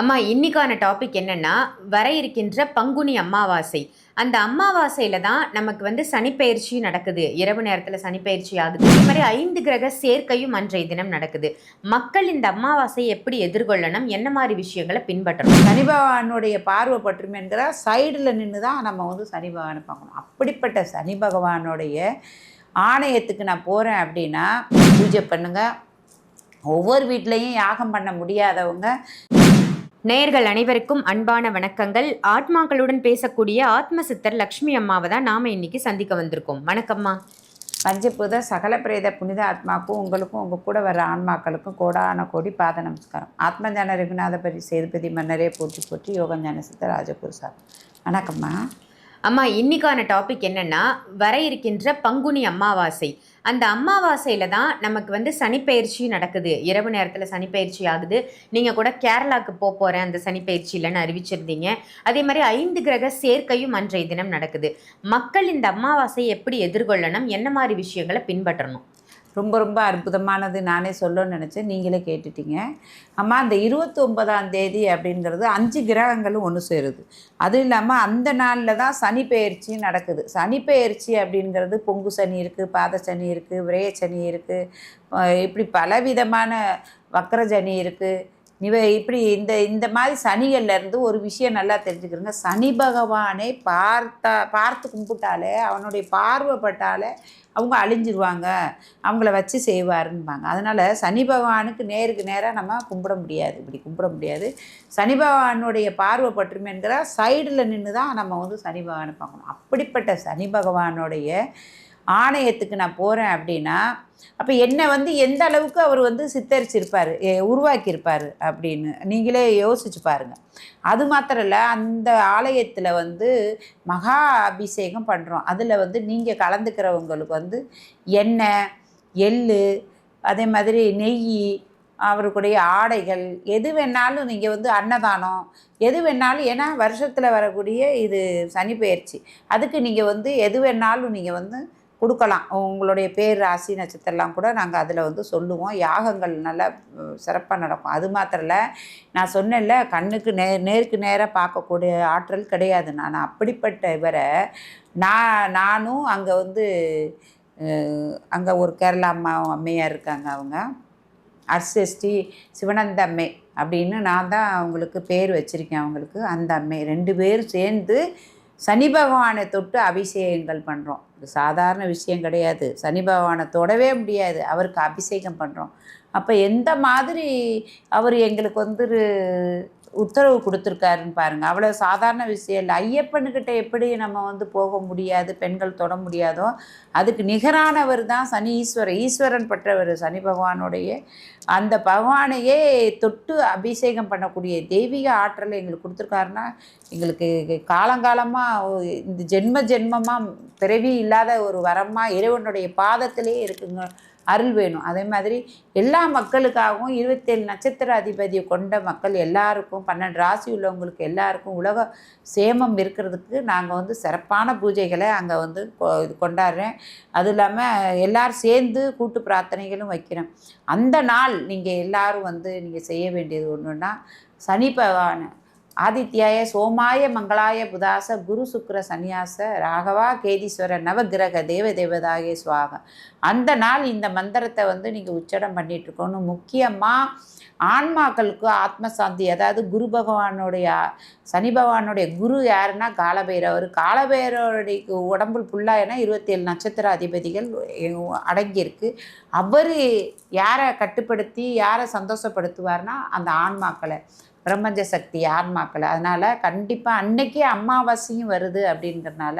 அம்மா இன்னைக்கான டாபிக் என்னன்னா வர இருக்கின்ற பங்குனி அமாவாசை அந்த அமாவாசையில் தான் நமக்கு வந்து சனிப்பெயர்ச்சி நடக்குது. இரவு நேரத்தில் சனிப்பெயர்ச்சி ஆகுது. இது மாதிரி ஐந்து கிரக சேர்க்கையும் அன்றைய தினம் நடக்குது. மக்கள் இந்த அமாவாசையை எப்படி எதிர்கொள்ளணும்? என்ன மாதிரி விஷயங்களை பின்பற்றணும்? சனி பகவானுடைய பார்வை என்கிற சைடில் நின்று தான் நம்ம வந்து சனி பகவானை பார்க்கணும். அப்படிப்பட்ட சனி பகவானுடைய ஆணையத்துக்கு நான் போகிறேன் அப்படின்னா பூஜை பண்ணுங்க. ஒவ்வொரு வீட்லேயும் யாகம் பண்ண முடியாதவங்க நேயர்கள் அனைவருக்கும் அன்பான வணக்கங்கள். ஆத்மாக்களுடன் பேசக்கூடிய ஆத்ம சித்தர் லக்ஷ்மி அம்மாவை தான் நாம இன்னைக்கு சந்திக்க வந்திருக்கோம். வணக்கம்மா. பஞ்சபூத சகல பிரேத புனித ஆத்மாக்கும் உங்களுக்கும் உங்கள் கூட வர ஆன்மாக்களுக்கும் கோடான கோடி பாத நமஸ்காரம். ஆத்மஞான ரகுநாதபதி சேதுபதி மன்னரே போற்றி போற்றி யோகஞான சித்தர் ராஜகுரு சார். வணக்கம்மா. அம்மா இன்னைக்கான டாபிக் என்னன்னா வர இருக்கின்ற பங்குனி அமாவாசை அந்த அமாவாசையில் தான் நமக்கு வந்து சனிப்பெயர்ச்சி நடக்குது. இரவு நேரத்தில் சனிப்பெயர்ச்சி ஆகுது. நீங்கள் கூட கேரளாவுக்கு போக போகிறேன் அந்த சனிப்பயிற்சியில்னு அறிவிச்சிருந்தீங்க. அதே மாதிரி ஐந்து கிரக சேர்க்கையும் அன்றைய தினம் நடக்குது. மக்கள் இந்த அமாவாசையை எப்படி எதிர்கொள்ளணும்? என்ன மாதிரி விஷயங்களை பின்பற்றணும்? ரொம்ப ரொம்ப அற்புதமானது நானே சொல்லணும்னு நினச்சேன். நீங்களே கேட்டுட்டீங்க. அம்மா அந்த இருபத்தி ஒன்பதாம் தேதி அப்படிங்கிறது அஞ்சு கிரகங்களும் ஒன்று சேருது. அதுவும் இல்லாமல் அந்த நாளில் தான் சனி பெயர்ச்சி நடக்குது. சனி பெயர்ச்சி அப்படிங்கிறது பொங்கு சனி இருக்குது பாத சனி இருக்குது விரய சனி இருக்குது இப்படி பலவிதமான வக்கர சனி இருக்குது இவ இப்படி இந்த இந்த மாதிரி சனிகள்லேருந்து ஒரு விஷயம் நல்லா தெரிஞ்சுக்கிறோங்க. சனி பகவானை பார்த்தா பார்த்து கும்பிட்டாலே அவனுடைய பார்வைப்பட்டாலே அவங்க அழிஞ்சிருவாங்க. அவங்கள வச்சு செய்வாருன்பாங்க. அதனால் சனி பகவானுக்கு நேருக்கு நேராக நம்ம கும்பிட முடியாது. இப்படி கும்பிட முடியாது. சனி பகவானுடைய பார்வை சைடில் நின்று தான் நம்ம வந்து சனி பகவானை பார்க்கணும். அப்படிப்பட்ட சனி பகவானுடைய ஆணையத்துக்கு நான் போகிறேன் அப்படின்னா அப்போ என்னை வந்து எந்த அளவுக்கு அவர் வந்து சித்தரிச்சிருப்பார் உருவாக்கியிருப்பார் அப்படின்னு நீங்களே யோசிச்சு பாருங்கள் அது மாத்திரம் இல்லை அந்த ஆலயத்தில் வந்து மகா அபிஷேகம் பண்ணுறோம் அதில் வந்து நீங்கள் கலந்துக்கிறவங்களுக்கு வந்து எண்ணெய் எள் அதே மாதிரி நெய் அவருக்குடைய ஆடைகள் எது வேணாலும் நீங்கள் வந்து அன்னதானம் எது வேணாலும் ஏன்னா வருஷத்தில் வரக்கூடிய இது சனி பெயர்ச்சி. அதுக்கு நீங்கள் வந்து எது வேணாலும் நீங்கள் வந்து கொடுக்கலாம். உங்களுடைய பேர் ராசி நட்சத்திரம்லாம் கூட நாங்கள் அதில் வந்து சொல்லுவோம். யாகங்கள் நல்லா சிறப்பாக நடக்கும். அது மாத்திரம் இல்லை நான் சொன்னேன்ல கண்ணுக்கு நே நேருக்கு நேராக பார்க்கக்கூடிய ஆற்றல் கிடையாது. நான் அப்படிப்பட்ட இவரை நான் நானும் அங்கே வந்து அங்கே ஒரு கேரளா அம்மா அம்மையாக இருக்காங்க அவங்க. அர்சஸ்டி சிவனந்த அம்மை அப்படின்னு நான் தான் அவங்களுக்கு பேர் வச்சுருக்கேன் அவங்களுக்கு. அந்த அம்மை. ரெண்டு பேரும் சேர்ந்து சனி பகவானை தொட்டு அபிஷேகங்கள் பண்ணுறோம் இது சாதாரண விஷயம் கிடையாது. சனி பகவானை தொடவே முடியாது. அவருக்கு அபிஷேகம் பண்ணுறோம் அப்போ எந்த மாதிரி அவர் எங்களுக்கு வந்து உத்தரவு கொடுத்துருக்காருன்னு பாருங்கள் அவ்வளோ சாதாரண விஷயம் இல்லை. ஐயப்பனுக்கிட்ட எப்படி நம்ம வந்து போக முடியாது பெண்கள் தொட முடியாதோ அதுக்கு நிகரானவர் தான் சனி ஈஸ்வர ஈஸ்வரன் பெற்றவர் சனி பகவானுடைய. அந்த பகவானையே தொட்டு அபிஷேகம் பண்ணக்கூடிய தெய்வீக ஆற்றலை எங்களுக்கு கொடுத்துருக்காருன்னா எங்களுக்கு காலங்காலமாக இந்த ஜென்ம ஜென்மமாக பிறவி இல்லாத ஒரு வரமாக இறைவனுடைய பாதத்திலே இருக்குங்க. அருள் வேணும். அதே மாதிரி எல்லா மக்களுக்காகவும் இருபத்தேழு நட்சத்திர அதிபதியை கொண்ட மக்கள் எல்லாருக்கும் பன்னெண்டு ராசி உள்ளவங்களுக்கு எல்லாருக்கும் உலக சேமம் இருக்கிறதுக்கு நாங்கள் வந்து சிறப்பான பூஜைகளை அங்கே வந்து கொ- இது கொண்டாடுறேன். அதுவும் இல்லாமல் எல்லோரும் சேர்ந்து கூட்டு பிரார்த்தனைகளும் வைக்கிறேன். அந்த நாள் நீங்கள் எல்லோரும் வந்து நீங்கள் செய்ய வேண்டியது ஒன்றுன்னா சனி பகவான் ஆதித்யாய சோமாய மங்களாய புதாச குரு சுக்கிர சன்னியாச ராகவா கேதீஸ்வர நவகிரக தேவ தேவதாய சுவாக. அந்த நாள் இந்த மந்திரத்தை வந்து நீங்கள் உச்சடம் பண்ணிட்டு இருக்கணும். முக்கியமாக ஆன்மாக்களுக்கு ஆத்மசாந்தி அதாவது குரு பகவானுடைய சனி பகவானுடைய குரு யாருன்னா காலபைரவர். காலபைரவருடைய உடம்புல ஃபுல்லாக ஏன்னா இருபத்தேழு நட்சத்திர அதிபதிகள் அடங்கியிருக்கு. அவர் யாரை கட்டுப்படுத்தி யாரை சந்தோஷப்படுத்துவார்னா அந்த ஆன்மாக்களை. பிரபஞ்ச சக்தி ஆன்மாக்களை. அதனால் கண்டிப்பாக அன்னைக்கே அமாவாசையும் வருது அப்படின்றனால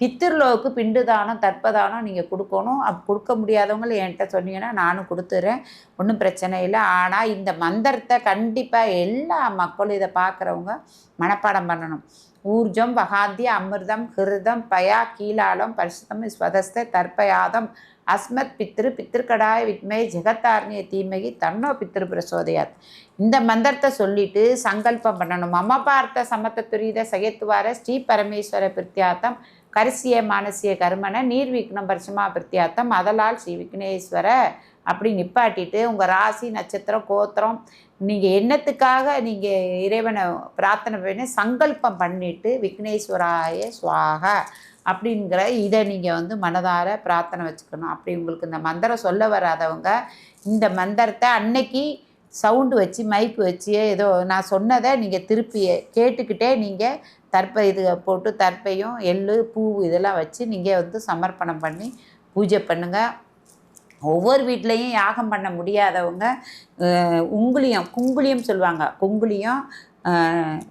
பித்திருலோவுக்கு பிண்டு தானம் நீங்கள் கொடுக்கணும். அப் கொடுக்க முடியாதவங்க என்கிட்ட சொன்னீங்கன்னா நானும் கொடுத்துறேன். ஒன்றும் பிரச்சனை இல்லை. ஆனால் இந்த மந்திரத்தை கண்டிப்பாக எல்லா மக்களும் இதை பார்க்குறவங்க மனப்பாடம் பண்ணணும். ஊர்ஜம் வகாந்தி அமிர்தம் ஹிருதம் பயா கீழாலம் பரிசுத்தம் ஸ்வதஸ்த தர்ப்பயாதம் அஸ்மத் பித்ரு பித்திருக்கடாய வித்மே ஜெகத்தார்ணிய தீமகி தன்னோ பித்ரு பிரசோதயாத். இந்த மந்திரத்தை சொல்லிட்டு சங்கல்பம் பண்ணணும். மம பார்த்த சமத்த துரித சயத்துவார ஸ்ரீ பரமேஸ்வர பிரத்யாத்தம் கரிசிய மானசிய கர்மன நீர் விக்னம் பரிசமா பிரித்தியாத்தம் அதலால் ஸ்ரீ விக்னேஸ்வர அப்படி நிப்பாட்டிட்டு உங்கள் ராசி நட்சத்திரம் கோத்திரம் நீங்கள் என்னத்துக்காக நீங்கள் இறைவனை பிரார்த்தனை பண்ணி சங்கல்பம் பண்ணிட்டு விக்னேஸ்வராய சுவாக அப்படிங்கிற இதை நீங்கள் வந்து மனதார பிரார்த்தனை வச்சுக்கணும். அப்படி உங்களுக்கு இந்த மந்திரம் சொல்ல வராதவங்க இந்த மந்திரத்தை அன்னைக்கு சவுண்டு வச்சு மைக்கு வச்சு ஏதோ நான் சொன்னதை நீங்கள் திருப்பி கேட்டுக்கிட்டே நீங்கள் தற்பை இது போட்டு தற்பையும் எள்ளு பூ இதெல்லாம் வச்சு நீங்கள் வந்து சமர்ப்பணம் பண்ணி பூஜை பண்ணுங்கள் ஒவ்வொரு வீட்லேயும் யாகம் பண்ண முடியாதவங்க அஹ், உங்குளியம் குங்குளியம் சொல்லுவாங்க. குங்குளியம்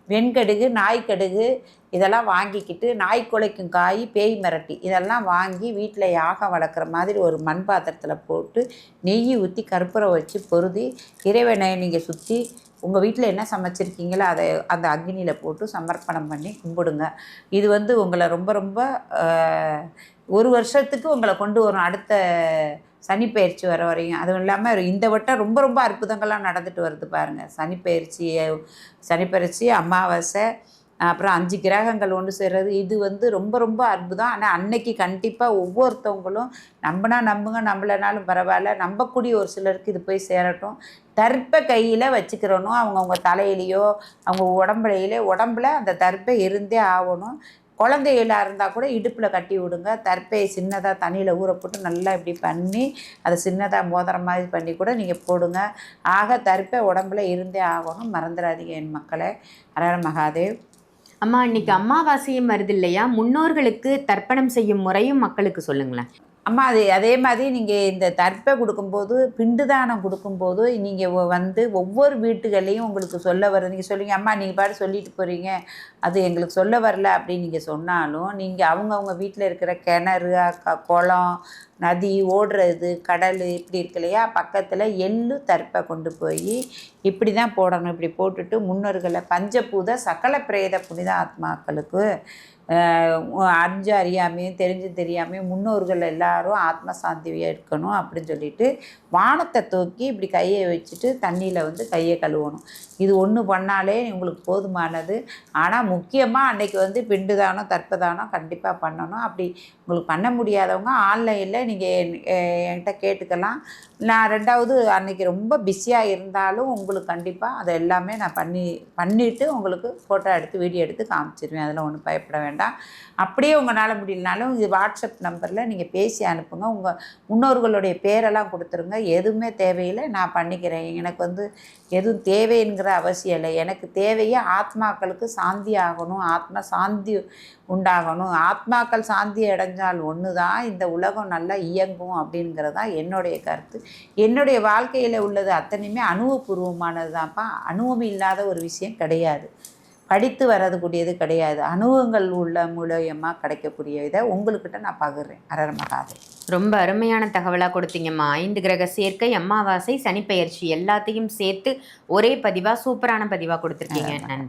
வெண்கடுகு நாய்க்கடுகு இதெல்லாம் வாங்கிக்கிட்டு நாய் குலைக்கும் காய் பேய் மிரட்டி இதெல்லாம் வாங்கி வீட்டில் யாகம் வளர்க்குற மாதிரி ஒரு மண் பாத்திரத்தில் போட்டு நெய் ஊற்றி கற்பூரம் வச்சு பொருதி இறைவனை நீங்கள் சுற்றி உங்கள் வீட்டில் என்ன சமைச்சிருக்கீங்களோ அதை அந்த அக்னியில் போட்டு சமர்ப்பணம் பண்ணி கும்பிடுங்க. இது வந்து உங்களை ரொம்ப ரொம்ப ஒரு வருஷத்துக்கு உங்களை கொண்டு வரும். அடுத்த சனிப்பெயர்ச்சி வர வரையும். அதுவும் இல்லாமல் இந்த வட்டம் ரொம்ப ரொம்ப அற்புதங்கள்லாம் நடந்துட்டு வருது பாருங்கள் சனிப்பெயர்ச்சி சனிப்பெயர்ச்சி அமாவாசை அப்புறம் அஞ்சு கிரகங்கள் ஒன்று சேர்றது. இது வந்து ரொம்ப ரொம்ப அற்புதம். ஆனால் அன்னைக்கு கண்டிப்பாக ஒவ்வொருத்தவங்களும் நம்பினா நம்புங்க நம்பலைனாலும் பரவாயில்ல. நம்பக்கூடிய ஒரு சிலருக்கு இது போய் சேரட்டும். தர்ப்பை கையில் வச்சுக்கிறணும். அவங்கவுங்க தலையிலையோ அவங்க உடம்புலையிலே உடம்புல அந்த தர்ப்பை இருந்தே ஆகணும். குழந்தைகளாக இருந்தால் கூட இடுப்பில் கட்டி விடுங்க. தற்பையை சின்னதாக தண்ணியில் ஊற போட்டு நல்லா இப்படி பண்ணி அதை சின்னதாக மோதிர மாதிரி பண்ணி கூட நீங்கள் போடுங்க. ஆக தற்பை உடம்புல இருந்தே ஆகணும். மறந்துடாதீங்க என் மக்களே. ஹரஹர மகாதேவ். அம்மா இன்னைக்கு அம்மாவாசையும் வருது இல்லையா? முன்னோர்களுக்கு தர்ப்பணம் செய்யும் முறையும் மக்களுக்கு சொல்லுங்களேன். அம்மா அது அதே மாதிரி நீங்கள் இந்த தர்ப்பை கொடுக்கும்போது பிண்டு தானம் கொடுக்கும்போது நீங்கள் வந்து ஒவ்வொரு வீட்டுகளையும் உங்களுக்கு சொல்ல வர நீங்கள் சொல்லுங்க அம்மா நீங்கள் பாட்டு சொல்லிட்டு போகிறீங்க அது எங்களுக்கு சொல்ல வரல அப்படின்னு நீங்கள் சொன்னாலும் நீங்கள் அவங்கவுங்க வீட்டில் இருக்கிற கிணறு க- குளம் நதி ஓடுறது கடல் இப்படி இருக்கு இல்லையா? பக்கத்தில் எள்ளு தர்ப்பை கொண்டு போய் இப்படி தான் போடணும். இப்படி போட்டுட்டு முன்னோர்களை பஞ்சபூத சகல பிரேத புனித ஆத்மாக்களுக்கு அறிஞ்சு அறியாமையும் தெரிஞ்சு தெரியாமையும் முன்னோர்கள் எல்லாரும் ஆத்ம சாந்தியாக இருக்கணும் அப்படின்னு சொல்லிட்டு வானத்தை தூக்கி இப்படி கையை வச்சுட்டு தண்ணியில் வந்து கையை கழுவணும். இது ஒன்று பண்ணாலே உங்களுக்கு போதுமானது. ஆனால் முக்கியமாக அன்னைக்கு வந்து பிண்டுதானம் தற்பதானம் கண்டிப்பாக பண்ணணும். அப்படி உங்களுக்கு பண்ண முடியாதவங்க ஆன்லைனில் நீங்கள் என்கிட்ட கேட்டுக்கலாம். நான் ரெண்டாவது அன்னைக்கு ரொம்ப பிஸியாக இருந்தாலும் உங்களுக்கு கண்டிப்பாக அதை எல்லாமே நான் பண்ணி பண்ணிவிட்டு உங்களுக்கு ஃபோட்டோ எடுத்து வீடியோ எடுத்து காமிச்சிருவேன். அதில் ஒன்றும் பயப்பட வேண்டாம். அப்படியே உங்களால் முடியலனாலும் இது வாட்ஸ்அப் நம்பரில் நீங்கள் பேசி அனுப்புங்க. உங்கள் முன்னோர்களுடைய பேரெல்லாம் கொடுத்துருங்க. எதுவுமே தேவையில்லை. நான் பண்ணிக்கிறேன். எனக்கு வந்து எதுவும் தேவைங்கிற அவசியம் இல்லை. எனக்கு தேவையே ஆத்மாக்களுக்கு சாந்தி ஆகணும். ஆத்மா சாந்தி உண்டாகணும். ஆத்மாக்கள் சாந்தி அடைஞ்சால் ஒன்று தான் இந்த உலகம் நல்லா இயங்கும் அப்படிங்கிறது தான் என்னுடைய கருத்து. என்னுடைய வாழ்க்கையில் உள்ளது அத்தனையுமே அனுபவபூர்வமானது தான்ப்பா அனுபவம் இல்லாத ஒரு விஷயம் கிடையாது. படித்து வரதுக்கூடியது கிடையாது அனுபவங்கள் உள்ள மூலியமாக கிடைக்கக்கூடிய இதை உங்கள்கிட்ட நான் பகிர்றேன். அரர ரொம்ப அருமையான தகவலாக கொடுத்தீங்கம்மா. ஐந்து கிரக சேர்க்கை அமாவாசை சனிப்பெயர்ச்சி எல்லாத்தையும் சேர்த்து ஒரே பதிவாக சூப்பரான பதிவாக கொடுத்துருக்கீங்க. நன்றி.